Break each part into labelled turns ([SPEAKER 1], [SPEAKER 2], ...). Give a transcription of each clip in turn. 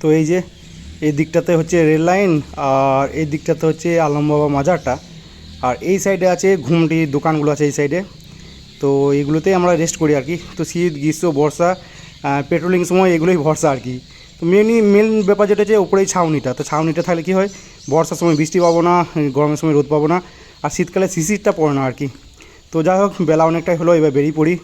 [SPEAKER 1] তো এই যে, এই দিকটাতে হচ্ছে রেল লাইন আর এই দিকটাতে হচ্ছে আলমবাবা মাজারটা। আর এই সাইডে আছে ঘুমটি, দোকানগুলো আছে এই সাইডে। তো এইগুলোতেই আমরা রেস্ট করি আর কি। তো শীত, গ্রীষ্ম, বর্ষা পেট্রোলিং সময় এগুলোই ভরসা আর কি। তো মেনই মেন ব্যাপার যেটা হচ্ছে ওপরেই ছাউনিটা। তো ছাউনিটা থাকলে কি হয়, বর্ষার সময় বৃষ্টি পাবো না, গরমের সময় রোদ পাবো না। আর শীতকালে শিশিরটা পড়ে না আর কি। তো যাই হোক, বেলা অনেকটাই হলো, এবার বেরিয়ে পড়ি।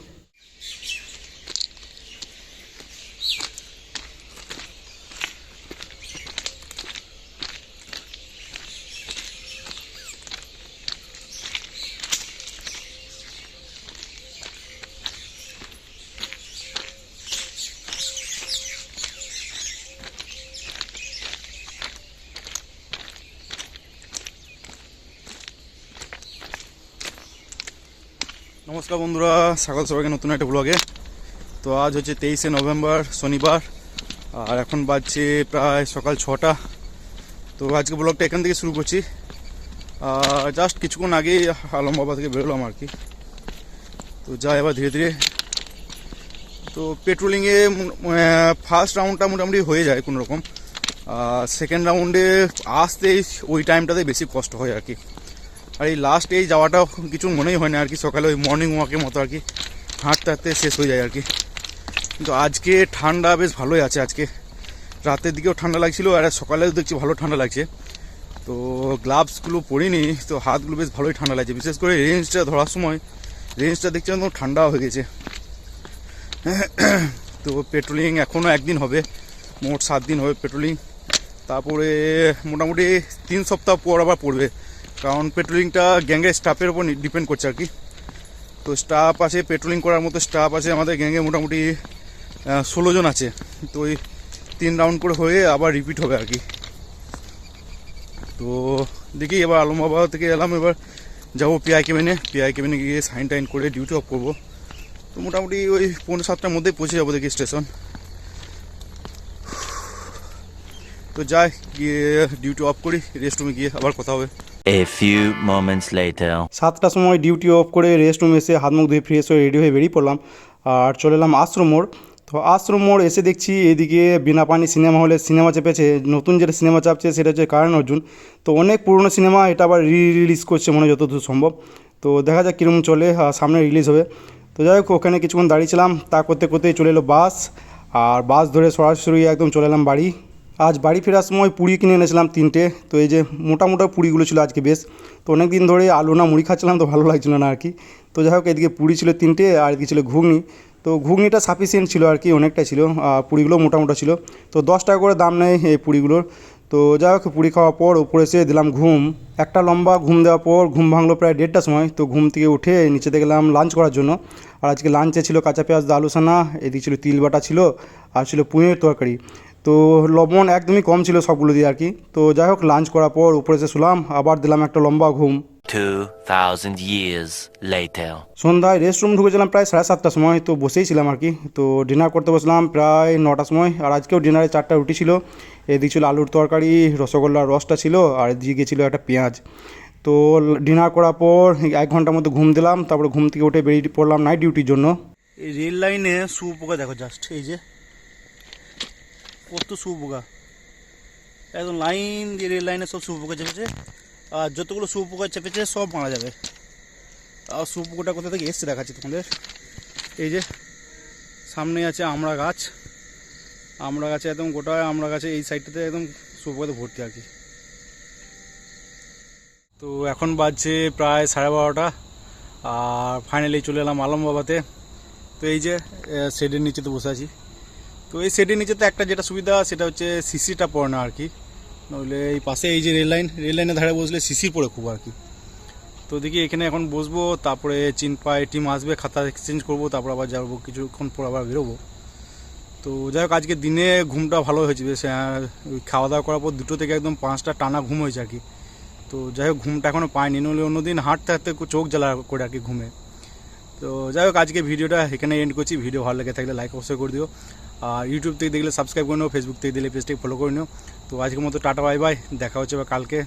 [SPEAKER 1] নমস্কার বন্ধুরা, স্বাগত সবাইকে নতুন একটা ব্লগে তো আজ হচ্ছে তেইশে নভেম্বর, শনিবার, আর এখন বাজছে প্রায় সকাল ছটা। তো আজকে ব্লগটা এখান থেকে শুরু করছি। জাস্ট কিছুক্ষণ আগেই আলমবাবা থেকে বেরোলাম আর কি। তো যাই এবার ধীরে ধীরে। তো পেট্রোলিংয়ে ফার্স্ট রাউন্ডটা মোটামুটি হয়ে যায় কোনো রকম সেকেন্ড রাউন্ডে আসতে ওই টাইমটাতে বেশি কষ্ট হয় আর কি। আর এই লাস্ট এই যাওয়াটাও কিছু মনেই হয় না আর কি, সকালে ওই মর্নিং ওয়াকের মতো আর কি। হাঁটতে হাঁটতে শেষ হয়ে যায় আর কি। কিন্তু আজকে ঠান্ডা বেশ ভালোই আছে আজকে। রাতের দিকেও ঠান্ডা লাগছিল আর সকালেও দেখছি ভালো ঠান্ডা লাগছে। তো গ্লাভসগুলো পরিনি, তো হাতগুলো বেশ ভালোই ঠান্ডা লাগছে। বিশেষ করে রেঞ্জটা ধরার সময় রেঞ্জটা দেখছি একদম ঠান্ডা হয়ে গেছে। তো পেট্রোলিং এখনও একদিন হবে, মোট সাত দিন হবে পেট্রোলিং তারপরে মোটামুটি তিন সপ্তাহ পর আবার পড়বে। কারণ পেট্রোলিংটা গ্যাংয়ের স্টাফের উপর ডিপেন্ড করছে আর কি। তো স্টাফ আছে পেট্রোলিং করার মতো স্টাফ আছে, আমাদের গ্যাংয়ে মোটামুটি ষোলো জন আছে। তো ওই তিন রাউন্ড করে হয়ে আবার রিপিট হবে আর কি। তো দেখি এবার আলমবাবা থেকে এলাম, এবার যাব পিআই কেবিনে পিআই কেবিনে গিয়ে সাইন টাইন করে ডিউটি অফ করব। তো মোটামুটি ওই পনেরো সাতটার মধ্যে পৌঁছে যাব দেখি স্টেশন তো যাই, গিয়ে ডিউটি অফ করি রেস্ট রুমে গিয়ে আবার কথা হবে। সাতটার সময় ডিউটি অফ করে রেস্ট রুম এসে হাত মুখ ধুয়ে ফ্রেশ হয়ে রেডি হয়ে বেরিয়ে পড়লাম। আর চলে এলাম আশ্রম মোড়। তো আশ্রম মোড় এসে দেখছি এদিকে বিনা পানি সিনেমা হলে সিনেমা চেপেছে। নতুন যেটা সিনেমা চাপছে সেটা হচ্ছে কারণ অর্জুন। তো অনেক পুরনো সিনেমা এটা আবার রি রিলিজ করছে মনে হয় যতদূর সম্ভব। তো দেখা যাক কীরকম চলে সামনে রিলিজ হবে। তো যাই হোক, ওখানে কিছুক্ষণ দাঁড়িয়েছিলাম তা করতে করতেই চলে এলো বাস। আর বাস ধরে সরাসরি একদম চলে এলাম বাড়ি। আজ বাড়ি ফেরার সময় পুরি কিনে এনেছিলাম তিনটে। তো এই যে মোটা মোটা ছিল আজকে বেশ। তো অনেক দিন ধরে আলু না মুড়ি খাচ্ছিলাম, তো ভালো লাগছিল না আর কি। তো যাই হোক, এদিকে পুরি ছিল তিনটে আর এদিকে ছিল ঘুগনি। তো ঘুগনিটা সাফিসিয়েন্ট ছিল আর কি অনেকটাই ছিল। পুরিগুলো মোটা ছিল। তো দশ টাকা করে দাম নেয় এই পুরিগুলোর। তো যাই হোক, পুরি খাওয়ার পর উপরে এসে দিলাম ঘুম। একটা লম্বা ঘুম দেওয়ার পর ঘুম ভাঙলো প্রায় দেড়টার সময়। তো ঘুম থেকে উঠে নিচেতে গেলাম লাঞ্চ করার জন্য। আর আজকে লাঞ্চে ছিল কাঁচা পেঁয়াজ, আলু সানা এদিকে ছিল তিল বাটা ছিল, আর ছিল পুঁয়ের তরকারি। তো লবণ একদমই কম ছিল সবগুলো দিয়ে আর কি। তো যাই হোক লাঞ্চ করার পর উপরে এসে শুলাম আবার দিলাম একটা লম্বা ঘুম।
[SPEAKER 2] 2,000 years later.
[SPEAKER 1] সন্ধ্যায় রেস্ট রুম ঢুকেছিলাম প্রায় সাড়ে সাতটার সময় তো বসেই ছিলাম আর কি। তো ডিনার করতে বসলাম প্রায় নটার সময় আর আজকেও ডিনারে চারটা রুটি ছিল। এদিকে ছিল আলুর তরকারি রসগোল্লার রসটা ছিল আর এদিকে ছিল একটা পেঁয়াজ। তো ডিনার করার পর এক ঘণ্টার মতো ঘুম দিলাম তারপরে ঘুম থেকে উঠে বেরিয়ে পড়লাম নাইট ডিউটির জন্য। এই রেল লাইনে শুয়োপোকা দেখো জাস্ট এই যে। কত শুয়োপোকা একদম লাইন দিয়ে রেল লাইনে সব শুয়োপোকা চেপেছে। আর যতগুলো শুয়োপোকা চেপেছে, সব মারা যাবে। আর শুয়োপোকাটা কোথা থেকে এসছে দেখাচ্ছি তোমাদের। এই যে সামনে আছে আমড়া গাছ। আমড়া গাছে একদম গোটা আমড়া গাছে এই সাইডটাতে একদম শুয়োপোকাতে ভর্তি আর কি। তো এখন বাজছে প্রায় সাড়ে বারোটা। আর ফাইনালি চলে এলাম আলমবাবাতে। তো এই যে শেডের নিচে তো বসে আছি। তো এই শেডের নিচেতে একটা যেটা সুবিধা, সেটা হচ্ছে সিসিটা পড়ে না আর কি। নইলে এই পাশে এই যে রেল লাইন রেল লাইনের ধারে বসলে সিসি পড়ে খুব আর কি। তো দেখি এখানে এখন বসবো, তারপরে চিন পায়ে টিম আসবে, খাতা এক্সচেঞ্জ করব, তারপর আবার যাব, কিছুক্ষণ পর আবার বেরোবো। তো যাই হোক, আজকে দিনে ঘুমটা ভালো হয়েছে বেশ ওই খাওয়া দাওয়া করার পর দুটো থেকে একদম পাঁচটা টানা ঘুম হয়েছে আর কি। তো যাই হোক, ঘুমটা এখনও পাইনি, নইলে অন্যদিন হাঁটতে হাঁটতে চোখ জ্বালা করে আর কি ঘুমে। তো যাই হোক, আজকে ভিডিওটা এখানে এন্ড করছি। ভিডিও ভালো লেগে থাকলে লাইক অবশ্যই করে দিও। ইউটিউব থেকে দেখলে সাবস্ক্রাইব করে নিও ফেসবুক থেকে দিলে পেজটাকে ফলো করে নিও। তো আজকের মতো টাটা বাই বাই দেখা হচ্ছে বা কালকে।